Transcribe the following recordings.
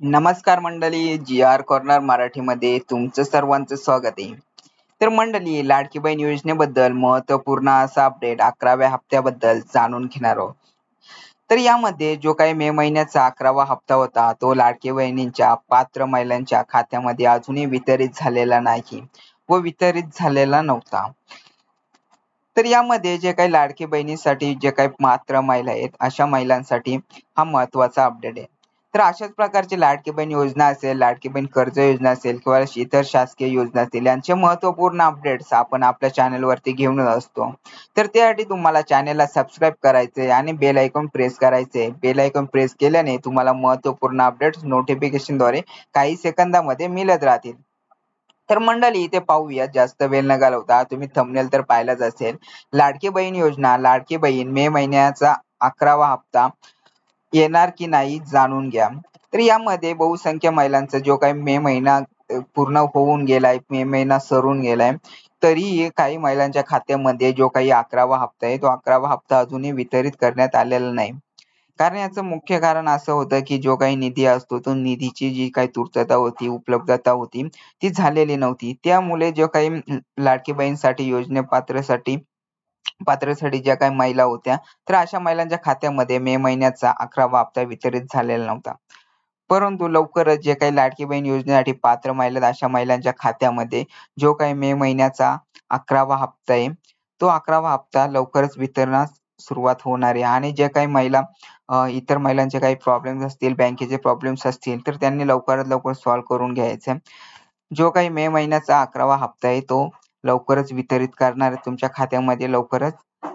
नमस्कार मंडळी जी R corner मराठीमध्ये तुमचं सर्वांचं स्वागत आहे. तर मंडळी लाडकी बहीण योजनेबद्दल महत्त्वपूर्ण असा अपडेट अकराव्या हप्त्याबद्दल जाणून घेणार आहोत. तर यामध्ये जो काही मे महिन्याचा अकरावा हप्ता होता तो लाडकी बहिणींच्या पात्र महिलांच्या खात्यामध्ये अजूनही वितरित झालेला नाही व वितरित झालेला नव्हता. तर यामध्ये जे काही लाडकी बहिणीसाठी जे काही पात्र महिला आहेत अशा महिलांसाठी हा महत्त्वाचा अपडेट आहे. तर अशाच प्रकारची लाडकी बहीण योजना असेल लाडकी बहीण कर्ज योजना असेल किंवा इतर शासकीय योजना असतील यांचे महत्त्वपूर्ण अपडेट्स आपण आपल्या चॅनल वरती घेऊन असतो. तर त्यासाठी तुम्हाला चॅनलला सबस्क्राईब करायचे आणि बेल आयकॉन प्रेस करायचे बेल आयकॉन प्रेस केल्याने तुम्हाला महत्त्वपूर्ण अपडेट्स नोटिफिकेशनद्वारे काही सेकंदामध्ये मिळत राहतील. तर मंडळी इथे पाहूया जास्त वेळ न घालवता तुम्ही थंबनेल तर पाहिलाच असेल. लाडकी बहीण योजना लाडकी बहीण मे महिन्याचा अकरावा हप्ता. येणार की नाही जाणून घ्या. तर यामध्ये बहुसंख्य महिलांचा जो काही मे महिना पूर्ण होऊन गेलाय मे महिना सरून गेलाय तरीही काही महिलांच्या खात्यामध्ये जो काही अकरावा हप्ता आहे तो अकरावा हप्ता अजूनही वितरित करण्यात आलेला नाही. कारण याचं मुख्य कारण असं होतं की जो काही निधी असतो तो निधीची जी काही तूर्तता होती उपलब्धता होती ती झालेली नव्हती. त्यामुळे जो काही लाडकी बहीणसाठी योजनेपात्रसाठी पात्रसाठी ज्या काही महिला होत्या तर अशा महिलांच्या खात्यामध्ये मे महिन्याचा अकरावा हप्ता वितरित झालेला नव्हता. परंतु लवकरच जे काही लाडकी बहीण योजनेसाठी पात्र महिला अशा महिलांच्या खात्यामध्ये जो काही मे महिन्याचा अकरावा हप्ता आहे तो अकरावा हप्ता लवकरच वितरणास सुरुवात होणार आहे. आणि जे काही महिला इतर महिलांचे काही प्रॉब्लेम्स असतील बँकेचे प्रॉब्लेम्स असतील तर त्यांनी लवकरात लवकर सॉल्व्ह करून घ्यायचे. जो काही मे महिन्याचा अकरावा हप्ता आहे तो लवकरच वितरित करणार तुमच्या खात्यामध्ये लवकरच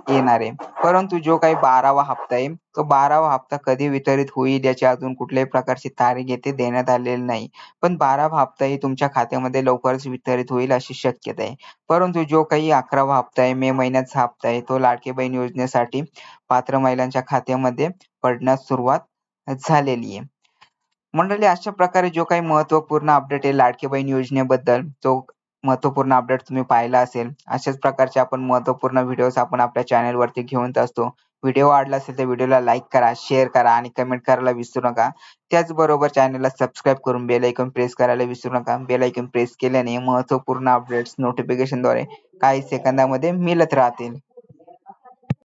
येणार आहे. परंतु जो काही बारावा हप्ता आहे तो बारावा हप्ता कधी वितरित होईल याची अजून कुठल्याही प्रकारची तारीख येथे देण्यात आलेली नाही. पण बारावा हप्ता ही तुमच्या खात्यामध्ये लवकरच वितरित होईल अशी शक्यता आहे. परंतु जो काही अकरावा हप्ता आहे मे महिन्याचा हप्ता आहे तो लाडके बहीण योजनेसाठी पात्र महिलांच्या खात्यामध्ये पडण्यास सुरुवात झालेली आहे. मंडळी अशा प्रकारे जो काही महत्त्वपूर्ण अपडेट आहे लाडके बहीण योजनेबद्दल तो महत्त्वपूर्ण अपडेट तुम्ही पाहिला असेल अशाच प्रकारचे आपण महत्त्वपूर्ण व्हिडिओ आपण आपल्या चॅनल वरती घेऊन असतो. व्हिडिओ आवडला असेल तर व्हिडिओला लाईक करा शेअर करा आणि कमेंट करायला विसरू नका. त्याचबरोबर चॅनलला सबस्क्राईब करून बेल ऐकून प्रेस करायला विसरू नका. बेल ऐकून प्रेस केल्याने महत्त्वपूर्ण अपडेट्स नोटिफिकेशनद्वारे काही सेकंदामध्ये मिळत राहतील.